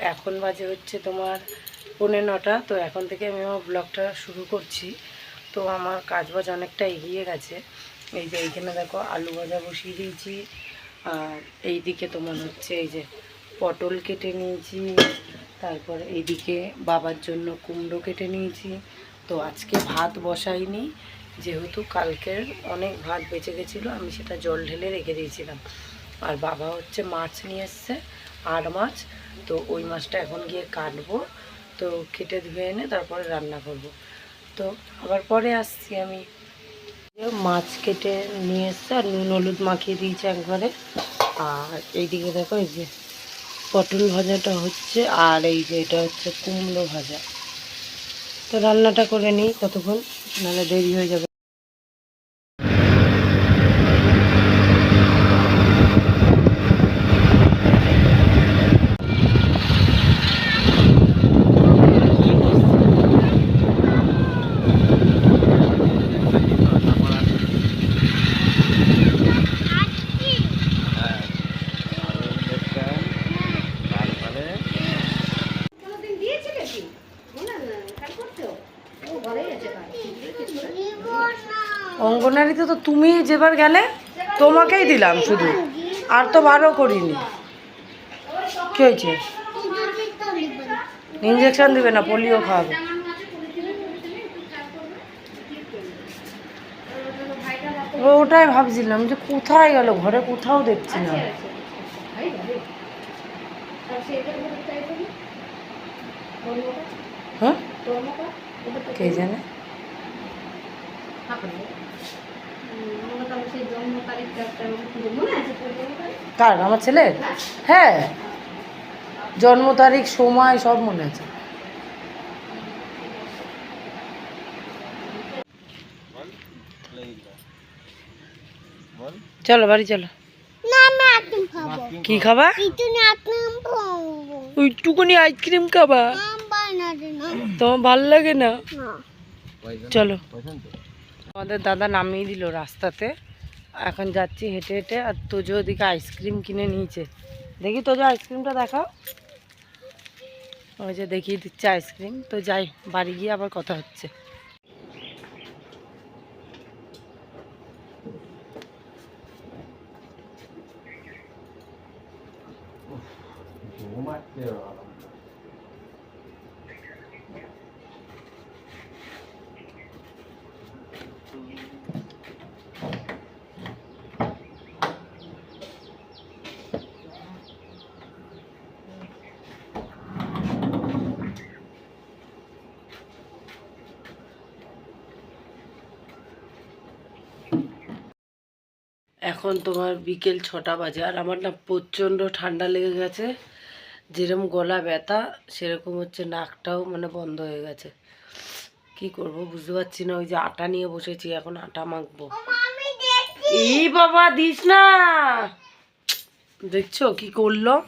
এখন বাজে হচ্ছে তোমার পৌনে নটা। তো এখন থেকে আমি আমার ব্লগটা শুরু করছি। তো আমার কাজ বাজ অনেকটা এগিয়ে গেছে। এই যে এইখানে দেখো আলু ভাজা বসিয়ে দিয়েছি। আর এইদিকে তোমার হচ্ছে এই যে পটল কেটে নিয়েছি। তারপর এইদিকে বাবার জন্য কুমড়ো কেটে নিয়েছি। তো আজকে ভাত বসাইনি। যেহেতু কালকের অনেক ভাত বেঁচে গেছিল, আমি সেটা জল ঢেলে রেখে দিয়েছিলাম। আর বাবা হচ্ছে মাছ নিয়ে এসছে। আর মাছ। তো ওই মাছটা এখন গিয়ে কাটবো। তো কেটে ধুয়ে এনে তারপরে রান্না করব। তো আবার পরে আসছি আমি। মাছ কেটে নিয়ে এসছে আর নুন, হলুদ মাখিয়ে দিয়েছে একবারে। আর এইদিকে দেখো এই যে পটল ভাজাটা হচ্ছে আর এই যে এটা হচ্ছে কুমড়ো ভাজা। তো রান্নাটা করে নিই কতক্ষণ, নাহলে দেরি হয়ে যাবে। অঙ্গনারীতে তো তুমি যেবার গেলে তোমাকেই দিলাম শুধু। আর তো ভালো করিনি। কি হয়েছে? ইঞ্জেকশন দেবে না পোলিও খাওয়াবে। ওটাই ভাবছিলাম যে কোথায় গেল, ঘরে কোথাও দেখছি না। হ্যাঁ? কে জানে? কার? আমার ছেলের হ্যাঁ। জন্ম তারিখ সময় সব মনে আছে। চলো বাড়ি চলো। কি খাবা? ওইটুকুনি আইসক্রিম খাবা। তোমার ভালো লাগে না। চলো। আমাদের দাদা নামিয়ে দিল রাস্তাতে। এখন যাচ্ছি হেঁটে হেঁটে, আর তোজো ওদিকে আইসক্রিম কিনে নিয়েছে। দেখি তোজো আইসক্রিমটা দেখাও। ওই যে দেখিয়ে দিচ্ছে আইসক্রিম। তো যাই, বাড়ি গিয়ে আবার কথা হচ্ছে। এখন তোমার বিকেল ছটা বাজে আর আমার না প্রচণ্ড ঠান্ডা লেগে গেছে। যেরকম গলা ব্যথা সেরকম হচ্ছে নাকটাও মানে বন্ধ হয়ে গেছে। কি করব বুঝতে পারছি না ওই যে আটা নিয়ে বসেছি এখন আটা মাখবো। এই বাবা দিস না! দেখছ কি করল?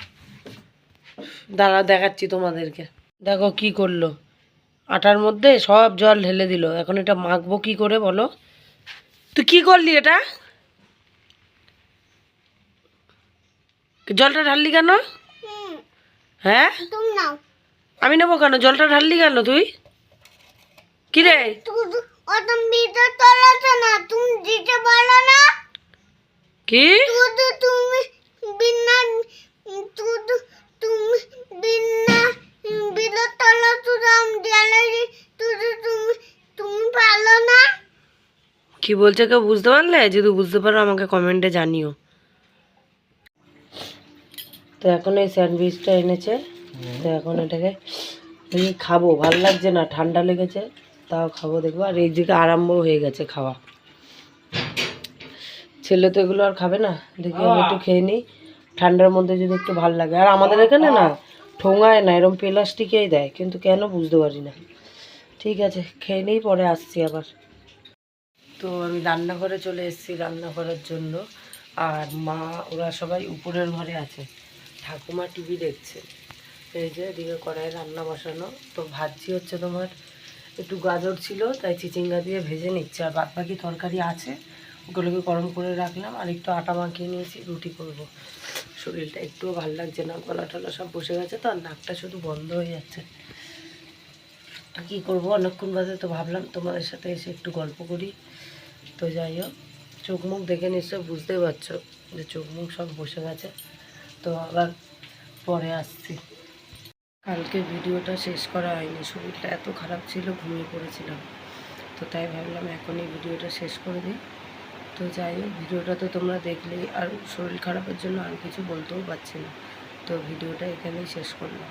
দাঁড়া দেখাচ্ছি তোমাদেরকে। দেখো কি করল। আটার মধ্যে সব জল ঢেলে দিল। এখন এটা মাখবো কি করে বলো? তুই কি করলি এটা? জলটা ঢাললি কেন? হ্যাঁ? আমি নেব কেন? জলটা ঢাললি কেন তুই? কি রে তুমি দিতে পারো না। কি? তুমি বিনা তুমি বিনা বিলতলা তুমি তুমি পারো না। কি বলছে কেউ বুঝতে পারলে? যদি বুঝতে পারো আমাকে কমেন্টে জানিও। তো এখন এই স্যান্ডউইচটা এনেছে। তো এখন এটাকে খাব, ভালো লাগছে না, ঠান্ডা লেগেছে, তাও খাব দেখব। আর এই দিকে আরম্ভ হয়ে গেছে খাওয়া। ছেলে তো এগুলো আর খাবে না, দেখি আমি একটু খেয়ে নিই। ঠান্ডার মধ্যে যদি একটু ভালো লাগে। আর আমাদের এখানে না, ঠোঙায় না এরকম প্লাস্টিকেই দেয়, কিন্তু কেন বুঝতে পারি না। ঠিক আছে, খেয়ে নিই, পরে আসছি আবার। তো আমি রান্নাঘরে চলে এসেছি রান্না করার জন্য। আর মা, ওরা সবাই উপরের ঘরে আছে। ঠাকুমা টিভি দেখছে। এই যে এদিকে কড়াই রান্না বসানো। তো ভাজি হচ্ছে তোমার একটু গাজর ছিল, তাই চিচিঙ্গা দিয়ে ভেজে নিচ্ছে। আর বাদ বাকি তরকারি আছে, ওগুলোকে গরম করে রাখলাম। আর একটু আটা মাখিয়ে নিয়েছি, রুটি করব। শরীরটা একটুও ভালো লাগছে না, গলা টলা সব বসে গেছে তো, আর নাকটা শুধু বন্ধ হয়ে যাচ্ছে। কী করব? অনেকক্ষণ বাদে তো ভাবলাম তোমাদের সাথে এসে একটু গল্প করি। তো যাই হোক, চোখ মুখ দেখে নিশ্চয় বুঝতে পারছ যে চোখ মুখ সব বসে গেছে। তো আবার পরে আসছি। কালকে ভিডিওটা শেষ করা হয়নি, শরীরটা এত খারাপ ছিল, ঘুমিয়ে পড়েছিলাম। তো তাই ভাবলাম এখনই ভিডিওটা শেষ করে দিই। তো যাই হোক, ভিডিওটা তো তোমরা দেখলেই আর শরীর খারাপের জন্য আর কিছু বলতেও পারছি না। তো ভিডিওটা এখানেই শেষ করলাম।